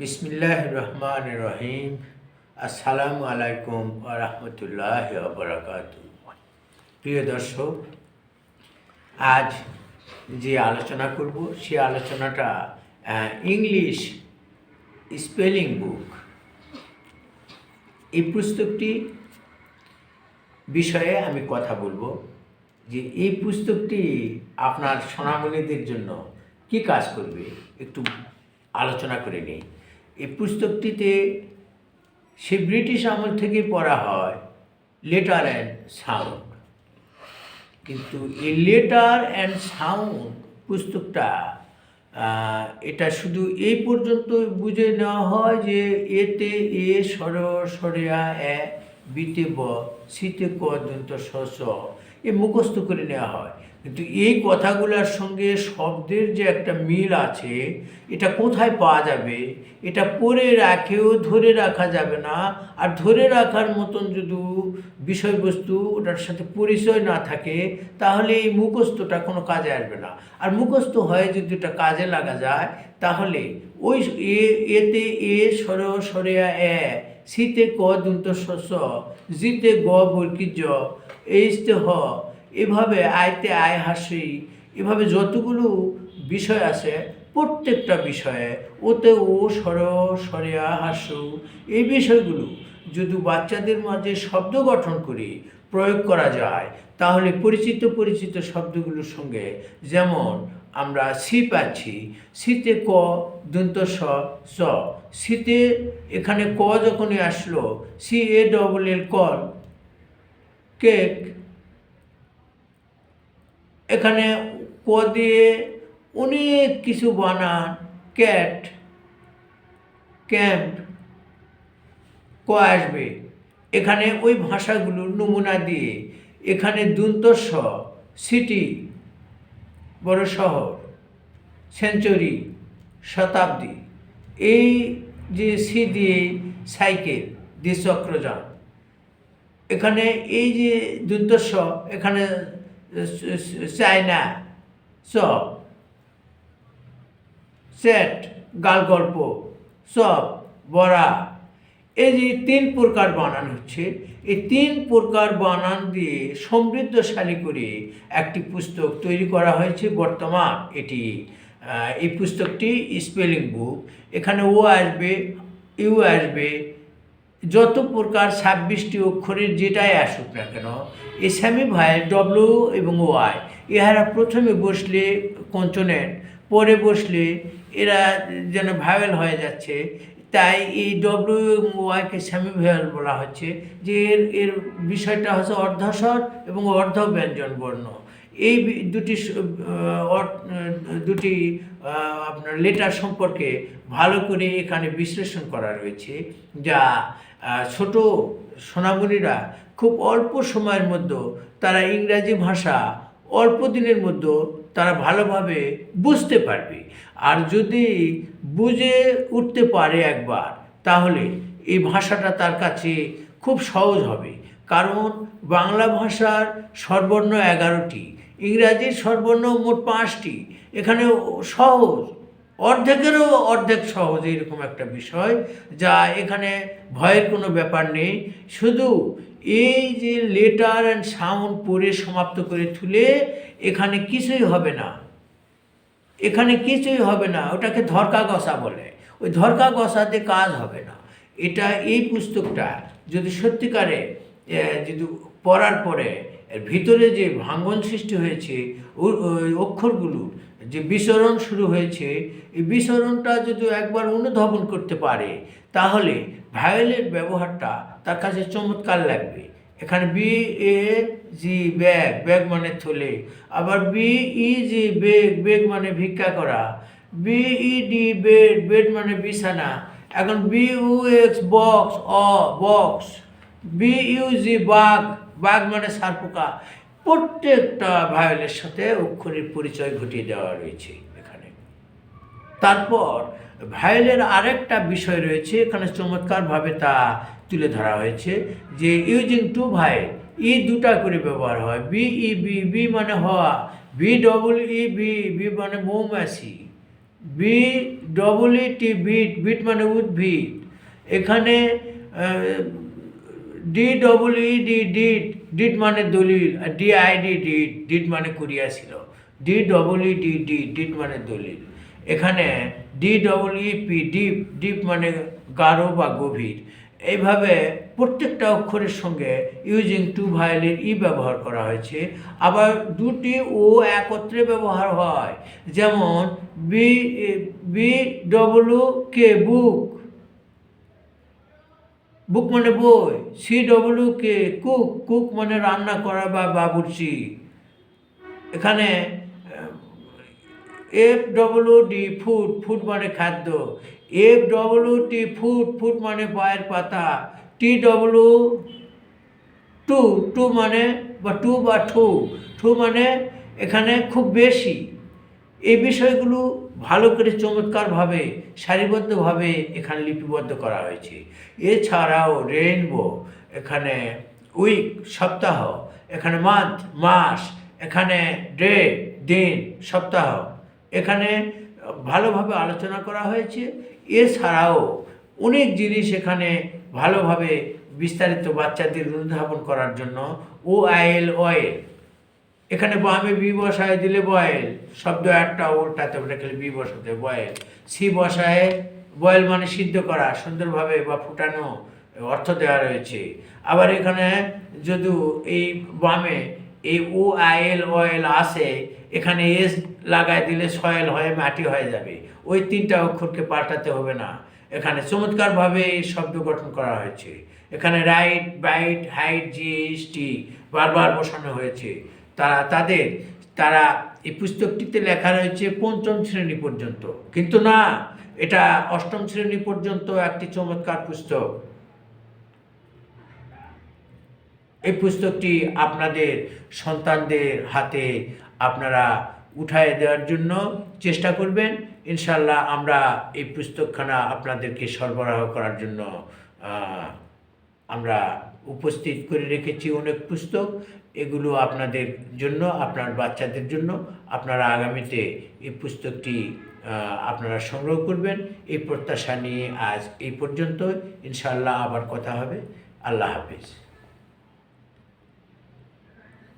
বিসমিল্লাহ রহমান রহিম আসসালামু আলাইকুম রহমতুল্লাহ বরকাত প্রিয় দর্শক, আজ যে আলোচনা করব, সে আলোচনাটা ইংলিশ স্পেলিং বুক। এই পুস্তকটি বিষয়ে আমি কথা বলব যে এই পুস্তকটি আপনার সোনামণিদের জন্য কি কাজ করবে, একটু আলোচনা করে নিই। এই পুস্তকটিতে সে ব্রিটিশ আমল থেকে পড়া হয় লেটার অ্যান্ড সাউন্ড কিন্তু এই লেটার অ্যান্ড সাউন্ড পুস্তকটা এটা শুধু এই পর্যন্ত বুঝে নেওয়া হয় যে এতে এ সর সরেয়া এ, বিতে ব শীতে ক স, এ মুখস্থ করে নেওয়া হয়। কিন্তু এই কথাগুলোর সঙ্গে শব্দের যে একটা মিল আছে, এটা কোথায় পাওয়া যাবে? এটা পড়ে রাখেও ধরে রাখা যাবে না। আর ধরে রাখার মতন যদি বিষয়বস্তু ওটার সাথে পরিচয় না থাকে, তাহলে এই মুখস্থটা কোনো কাজে আসবে না। আর মুখস্থ হয়ে যদি এটা কাজে লাগা যায়, তাহলে ওই এ, এতে এ সর সরেয়া এ শীতে ক দন্ত শস্য জিতে গ বর্কি জ এইস্তে হ এভাবে আয়তে আয় হাসি, এভাবে যতগুলো বিষয় আছে, প্রত্যেকটা বিষয়ে ওতে ও সর সরেয়া হাসু। এই বিষয়গুলো যদি বাচ্চাদের মাঝে শব্দ গঠন করি প্রয়োগ করা যায়, তাহলে পরিচিত পরিচিত শব্দগুলোর সঙ্গে যেমন আমরা সি পাচ্ছি শীতে ক, দন্ত স শীতে এখানে ক যখনই আসলো, C A double L call, cake এখানে ক দিয়ে অনেক কিছু বানান। ক্যাট, ক্যাম্প, ক আসবে। এখানে ওই ভাষাগুলোর নমুনা দিয়ে এখানে দুন্তস্ব, সিটি, বড় শহর, সেঞ্চুরি, শতাব্দী। এই যে সি দিয়ে সাইকেল, দ্বিচক্রযান। এখানে এই যে দুন্তস্ব, এখানে চায়না স সেট গাল গল্প সব বড়া এই যে তিন প্রকার বানান হচ্ছে, এই তিন প্রকার বানান দিয়ে সমৃদ্ধশালী করে একটি পুস্তক তৈরি করা হয়েছে বর্তমান এটি। এই পুস্তকটি স্পেলিং বুক। এখানে ও আসবে, ইউ আসবে যত প্রকার ছাব্বিশটি অক্ষরের যেটাই আসুক না কেন এই সেমি ভাই ডব্লু এবং ওয়াই ইহারা প্রথমে বসলে কঞ্চনেন্ট পরে বসলে এরা যেন ভাইয়েল হয়ে যাচ্ছে। তাই এই ডব্লু এবং ওয়াইকে সেমি ভাইয়েল বলা হচ্ছে, যে এর এর বিষয়টা হচ্ছে অর্ধস্বর এবং অর্ধ ব্যঞ্জন বর্ণ এই দুটি দুটি আপনার লেটার সম্পর্কে ভালো করে এখানে বিশ্লেষণ করা রয়েছে, যা ছোট সোনামণিরা খুব অল্প সময়ের মধ্যে তারা ইংরাজি ভাষা অল্প দিনের মধ্যে তারা ভালোভাবে বুঝতে পারবে। আর যদি বুঝে উঠতে পারে একবার, তাহলে এই ভাষাটা তার কাছে খুব সহজ হবে। কারণ বাংলা ভাষার সর্বর্ণ এগারোটি, ইংরাজির সর্বর্ণ মোট পাঁচটি এখানে সহজ। অর্ধেকেরও অর্ধেক সহজ এরকম একটা বিষয়, যা এখানে ভয়ের কোনো ব্যাপার নেই। শুধু এই যে লেটার অ্যান্ড সাউন্ড পড়ে সমাপ্ত করে তুলে এখানে কিছুই হবে না। এখানে কিছুই হবে না, ওটাকে ধরকা গসা বলে। ওই ধরকা গসাতে কাজ হবে না। এটা এই পুস্তকটা যদি সত্যিকারে যদি পড়ার পরে এর ভিতরে যে ভাঙ্গন সৃষ্টি হয়েছে অক্ষরগুলো যে বিচরণ শুরু হয়েছে, এই বিচরণটা যদি একবার অনুধাবন করতে পারে, তাহলে ভায়োলের ব্যবহারটা তার কাছে চমৎকার লাগবে। এখানে B, A, G, bag bag মানে থলে। আবার বি, ই, জি বেগ বেগ মানে ভিক্ষা করা। B, E, D bed bed মানে বিছানা। এখন বি ইউ এক্স, বক্স, অ, box. B, U, G, bug bug মানে সারপোকা। প্রত্যেকটা ভায়োলের সাথে অক্ষরের পরিচয় ঘটিয়ে দেওয়া রয়েছে এখানে। তারপর ভায়োলের আরেকটা বিষয় রয়েছে, এখানে চমৎকারভাবে তা তুলে ধরা হয়েছে যে ইউজিং টু ভাইল ই দুটা করে ব্যবহার হয় বি ই বি বি মানে হওয়া B double E B bee মানে মৌমাছি B double E T beet beet মানে উদ্ভিদ। এখানে D double E D deed deed মানে দলিল D I D did deed মানে কুরিয়া ছিল। D double E D deed deed মানে দলিল। এখানে D double E P deep deep মানে গাঢ় বা গভীর। এইভাবে প্রত্যেকটা অক্ষরের সঙ্গে ইউজিং টু ভায়োলিন ই ব্যবহার করা হয়েছে। আবার দুটি ও একত্রে ব্যবহার হয়। যেমন B B double K book book মানে বই। C double K cook cook মানে রান্না করা বা বাবুর্চি। এখানে F double D food food মানে খাদ্য। F double T foot foot মানে পায়ের পাতা। টি ডব্লু টু টু মানে বা টু বা টু টু মানে এখানে খুব বেশি। এই বিষয়গুলো ভালো করে চমৎকারভাবে, সারিবদ্ধভাবে এখানে লিপিবদ্ধ করা হয়েছে। এছাড়াও রেইনবো এখানে উইক সপ্তাহ, এখানে মান্থ মাস, এখানে ডে দিন, সপ্তাহ। এখানে ভালোভাবে আলোচনা করা হয়েছে। এছাড়াও অনেক জিনিস এখানে ভালোভাবে বিস্তারিত বাচ্চাদের অনুধাবন করার জন্য ও আইএল অয়েল এখানে বামে বি বসায় দিলে বয়েল। শব্দ একটা, উল্টাতে ওটা খেলে বি বসাতে বয়েল। সি বসায়, বয়েল মানে সিদ্ধ করা, সুন্দরভাবে বা ফুটানো অর্থ দেওয়া রয়েছে। আবার এখানে যদি এই বামে এই ও আইএল অয়েল আসে এখানে এস লাগায় দিলে সয়েল হয়ে মাটি হয়ে যাবে। ওই তিনটা অক্ষরকে পাল্টাতে হবে না। এখানে চমৎকারভাবে এই শব্দ গঠন করা হয়েছে। এখানে রাইট, বাইট, হাইট জিএসটি বারবার বসানো হয়েছে। তারা তাদের, তারা এই পুস্তকটিতে লেখা রয়েছে পঞ্চম শ্রেণি পর্যন্ত। কিন্তু না, এটা অষ্টম শ্রেণি পর্যন্ত একটি চমৎকার পুস্তক। এই পুস্তকটি আপনাদের সন্তানদের হাতে আপনারা উঠায় দেওয়ার জন্য চেষ্টা করবেন। ইনশাল্লাহ আমরা এই পুস্তকখানা আপনাদেরকে সরবরাহ করার জন্য আমরা উপস্থিত করে রেখেছি অনেক পুস্তক। এগুলো আপনাদের জন্য, আপনার বাচ্চাদের জন্য আপনারা আগামীতে এই পুস্তকটি আপনারা সংগ্রহ করবেন। এই প্রত্যাশা নিয়ে আজ এই পর্যন্ত ইনশাল্লাহ আবার কথা হবে। আল্লাহ হাফিজ।